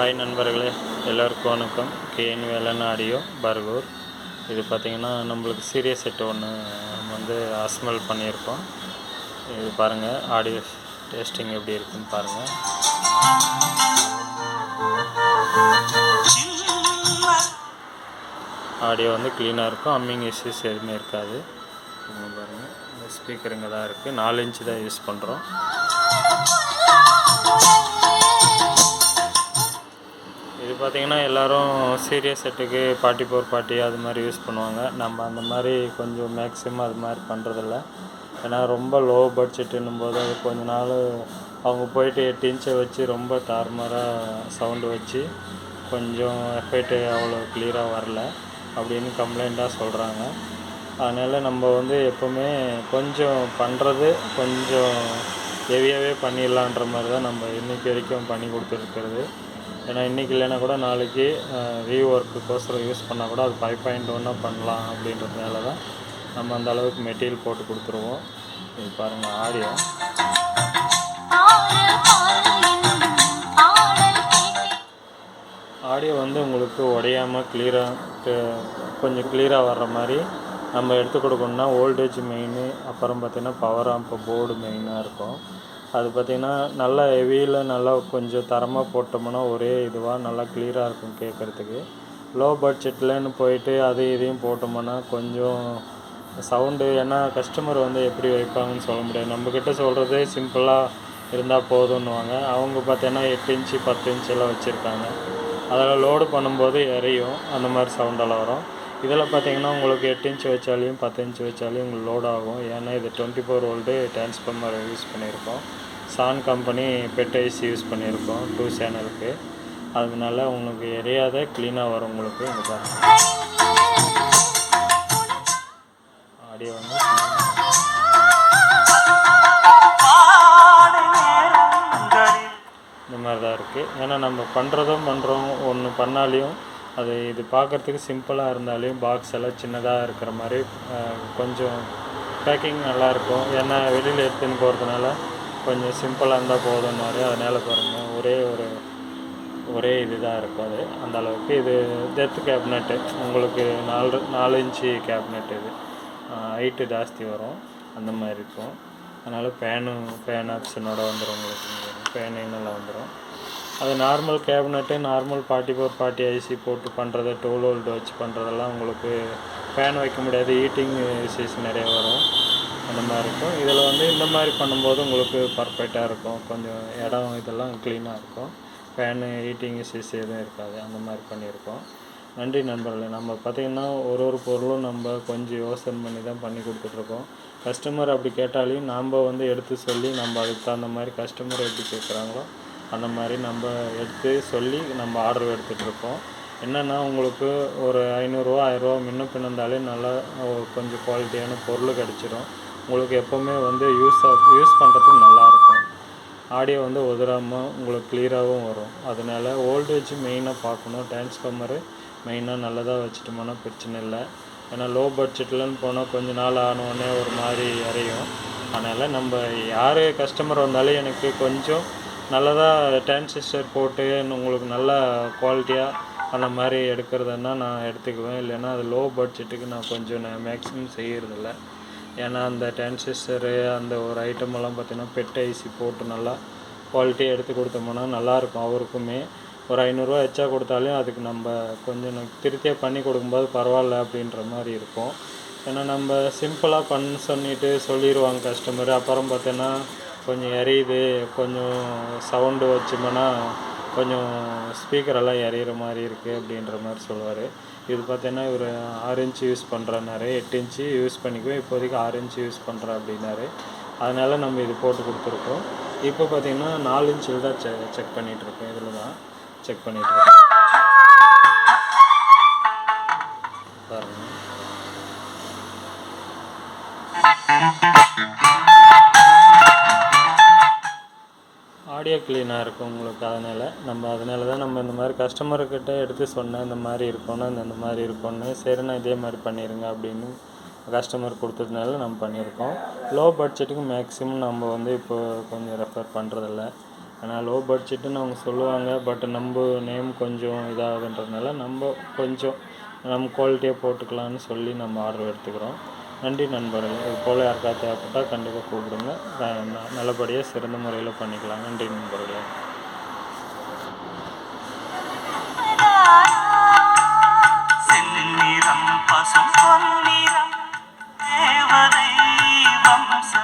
Hi நண்பர்களே எல்லோருக்கும் வணக்கம். KN Velan audio Bargur. இது பார்த்திங்கன்னா நம்மளுக்கு சீரியஸ் செட் ஒன்று வந்து அஸ்மெல் பண்ணியிருக்கோம். இது பாருங்கள் ஆடியோ டேஸ்டிங் எப்படி இருக்குன்னு பாருங்கள் ஆடியோ வந்து க்ளீனாக இருக்கும் அம்மிங் இஷ்யூஸ் எதுவுமே இருக்காது. பாருங்கள் இந்த ஸ்பீக்கருங்க தான் இருக்குது நாலு இன்ச்சு தான் யூஸ் பண்ணுறோம் இது பார்த்திங்கன்னா எல்லோரும் சீரியஸ் செட்டுக்கு பார்ட்டி ஃபோர் பார்ட்டி அது மாதிரி யூஸ் பண்ணுவாங்க. நம்ம அந்த மாதிரி கொஞ்சம் மேக்ஸிமம் அது மாதிரி பண்ணுறதில்ல ஏன்னா ரொம்ப லோ பட்ஜெட்டுன்னும் போது அது கொஞ்ச நாள் அவங்க போயிட்டு எட்டு வச்சு ரொம்ப தாறுமாறாக சவுண்டு வச்சு கொஞ்சம் எஃபெக்ட்டு அவ்வளோ கிளியராக வரல அப்படின்னு கம்ப்ளைண்ட்டாக சொல்கிறாங்க அதனால் நம்ம வந்து எப்போவுமே கொஞ்சம் பண்ணுறது கொஞ்சம் ஹெவியாகவே பண்ணிடலான்ற மாதிரி தான் நம்ம இன்றைக்கி வரைக்கும் பண்ணி கொடுத்துருக்கிறது ஏன்னா இன்றைக்கி இல்லைன்னா கூட நாளைக்கு ரீ ஒர்க்குக்கோசரம் யூஸ் பண்ணால் கூட அது ஃபைவ் பாயிண்ட் ஒன்னாக பண்ணலாம் அப்படின்றதுனால தான் நம்ம அந்த அளவுக்கு மெட்டீரியல் போட்டு கொடுத்துருவோம். இது பாருங்கள் ஆடியோ ஆடியோ வந்து உங்களுக்கு உடையாமல் கிளியராக கொஞ்சம் கிளியராக வர்ற மாதிரி நம்ம எடுத்து கொடுக்கணும்னா ஓல்டேஜ் மெயின் அப்புறம் பார்த்திங்கன்னா பவர் ஆம்ப் போர்டு மெயினாக இருக்கும். அது பார்த்திங்கன்னா நல்லா ஹெவியில் நல்லா கொஞ்சம் தரமாக போட்டோம்னா ஒரே இதுவாக நல்லா கிளியராக இருக்கும் கேட்குறதுக்கு லோ பட்ஜெட்லன்னு போயிட்டு அது இதையும் போட்டோம்னா கொஞ்சம் சவுண்டு ஏன்னா கஸ்டமர் வந்து எப்படி வைப்பாங்கன்னு சொல்ல முடியாது. நம்மக்கிட்ட சொல்கிறதே சிம்பிளாக இருந்தால் போதும்னுவாங்க அவங்க பார்த்தீங்கன்னா எட்டு இன்ச்சு பத்து இன்ச்செல்லாம் வச்சுருக்காங்க. அதில் லோடு பண்ணும்போது எறையும் அந்த மாதிரி சவுண்டெல்லாம் வரும். இதில் பார்த்தீங்கன்னா உங்களுக்கு எட்டு இன்ச் வச்சாலையும் பத்து இன்ச் வச்சாலையும் உங்களுக்கு லோட் ஆகும். ஏன்னா இது twenty four volt transformer use பண்ணியிருக்கோம். சான் கம்பெனி பெட் ஐஸ் யூஸ் பண்ணியிருக்கோம். டூ சேனலுக்கு அதனால உங்களுக்கு எரியாத க்ளீனாக வரும் உங்களுக்கு. இங்கே ஆடியோ வந்து இந்த மாதிரி தான் இருக்குது ஏன்னா நம்ம பண்ணுறதும் பண்ணுறோம் ஒன்று பண்ணாலையும் அது இது பார்க்குறதுக்கு சிம்பிளாக இருந்தாலையும் பாக்ஸ் எல்லாம் சின்னதாக இருக்கிற மாதிரி கொஞ்சம் பேக்கிங் நல்லாயிருக்கும் ஏன்னா வெளியில் எடுத்துன்னு போகிறதுனால கொஞ்சம் சிம்பிளாக இருந்தால் போதும்னாரு அதனால் பாருங்கள் ஒரே ஒரு ஒரே இதுதான் இருக்கும் அது. அந்த அளவுக்கு இது டெத் கேபினெட்டு உங்களுக்கு நாலு நாலு இன்ச்சு கேபினெட் இது. ஹைட்டு ஜாஸ்தி வரும். அந்த மாதிரி இருக்கும். அதனால் ஃபேனு ஃபேன் ஆப்ஷனோட வந்துடும் உங்களுக்கு. ஃபேனு நல்லா வந்துடும் அது normal cabinet normal forty four forty IC போட்டு பண்ணுறது டோல் ஹோல்டு வச்சு பண்ணுறதெல்லாம் உங்களுக்கு ஃபேன் வைக்க முடியாது. ஹீட்டிங் இஷ்யூஸ் நிறைய வரும். அந்த மாதிரி இருக்கும். இதில் வந்து இந்த மாதிரி பண்ணும்போது உங்களுக்கு பர்ஃபெக்டாக இருக்கும். கொஞ்சம் இடம் இதெல்லாம் க்ளீனாக இருக்கும். ஃபேனு ஹீட்டிங் இஷ்யூஸ் எதுவும் இருக்காது. அந்த மாதிரி பண்ணியிருக்கோம். நன்றி நண்பர்களே. நம்ம பார்த்திங்கன்னா ஒரு ஒரு பொருளும் நம்ம கொஞ்சம் யோசனை பண்ணி தான் பண்ணி கொடுத்துட்ருக்கோம். கஸ்டமர் அப்படி கேட்டாலையும் நாம் வந்து எடுத்து சொல்லி நம்ம அதுக்கு தகுந்த மாதிரி கஸ்டமர் எப்படி கேட்குறாங்களோ அந்த மாதிரி நம்ம எடுத்து சொல்லி நம்ம ஆர்டர் எடுத்துகிட்ருக்கோம் என்னென்னா உங்களுக்கு ஒரு ஐநூறுரூவா ஆயிரரூவா முன்ன பின்ன இருந்தாலே நல்லா ஒரு கொஞ்சம் குவாலிட்டியான பொருள் கிடச்சிரும். உங்களுக்கு எப்போவுமே வந்து யூஸ் யூஸ் பண்ணுறதுக்கு நல்லாயிருக்கும். ஆடியோ வந்து உதறாமல் உங்களுக்கு கிளியராகவும் வரும். அதனால ஓல்டேஜ் மெயினாக பார்க்கணும். டிரான்ஸ்ஃபார்மரு மெயினாக நல்லதாக வச்சுட்டோம்னா பிரச்சனை இல்லை. ஏன்னா லோ பட்ஜெட்லன்னு போனால் கொஞ்ச நாள் ஆனோடனே ஒரு மாதிரி இறையும் அதனால் நம்ம யார் கஸ்டமர் வந்தாலும் எனக்கு கொஞ்சம் நல்லதாக டிரான்சிஸ்டர் போட்டு உங்களுக்கு நல்ல குவாலிட்டியாக அந்த மாதிரி எடுக்கிறதுன்னா நான் எடுத்துக்குவேன். இல்லைன்னா அது லோ பட்ஜெட்டுக்கு நான் கொஞ்சம் நான் மேக்ஸிமம் செய்கிறதில்ல ஏன்னா அந்த டிரான்சிஸ்டரு அந்த ஒரு ஐட்டம் எல்லாம் பார்த்தீங்கன்னா பெட் ஐசி போட்டு நல்லா குவாலிட்டியாக எடுத்து கொடுத்தோம்னா நல்லாயிருக்கும் அவருக்குமே. ஒரு ஐநூறுரூவா எச்சா கொடுத்தாலும் அதுக்கு நம்ம கொஞ்சம் ந- திருப்தியாக பண்ணி கொடுக்கும்போது பரவாயில்ல அப்படின்ற மாதிரி இருக்கும். ஏன்னா நம்ம சிம்பிளாக பண்ண சொல்லிட்டு சொல்லிடுவாங்க கஸ்டமர் அப்புறம் பார்த்தீங்கன்னா கொஞ்சம் எரியுது கொஞ்சம் சவுண்டு வச்சோம்னா கொஞ்சம் ஸ்பீக்கரெல்லாம் எரியிற மாதிரி இருக்குது அப்படின்ற மாதிரி சொல்லுவார். இது பார்த்தீங்கன்னா இவர் ஆறு இன்ச்சு யூஸ் பண்ணுறனாரு எட்டு இன்ச்சு யூஸ் பண்ணிக்குவோம் இப்போதைக்கு ஆறு இன்ச்சு யூஸ் பண்ணுறேன் அப்படின்னாரு. அதனால் நம்ம இது போட்டு கொடுத்துருக்கோம். இப்போ பார்த்தீங்கன்னா நாலு இன்ச்சில் தான் செ செக் பண்ணிகிட்ருக்கோம் இதில் தான் செக் பண்ணிகிட்ருக்கோம் பாருங்கள் ஆடியோ க்ளீனாக இருக்கும் உங்களுக்கு அதனால். நம்ம அதனால தான் நம்ம இந்த மாதிரி கஸ்டமர்கிட்ட எடுத்து சொன்னேன் இந்த மாதிரி இருக்கணும் இந்த மாதிரி இருக்கணும்னு சரிண்ணா இதே மாதிரி பண்ணிடுங்க அப்படின்னு கஸ்டமர் கொடுத்ததுனால நம்ம பண்ணியிருக்கோம். லோ பட்ஜெட்டுக்கு மேக்ஸிமம் நம்ம வந்து இப்போ கொஞ்சம் ரெஃபர் பண்ணுறதில்ல ஆனால் லோ பட்ஜெட்டுன்னு அவங்க சொல்லுவாங்க பட் நம்ம நேம் கொஞ்சம் இதாகுன்றதுனால நம்ம கொஞ்சம் நம்ம குவாலிட்டியாக போட்டுக்கலாம்னு சொல்லி நம்ம ஆர்டர் எடுத்துக்கிறோம். நன்றி நண்பர்கள். இது போல் யாருக்காவது தேவைப்பட்டால் கண்டிப்பாக கூப்பிடுங்க. நல்லபடியாக சிறந்த முறையில் பண்ணிக்கலாம். நன்றி நண்பர்களே. பசும் பொன்னிறம் தேவதை வம்சம்.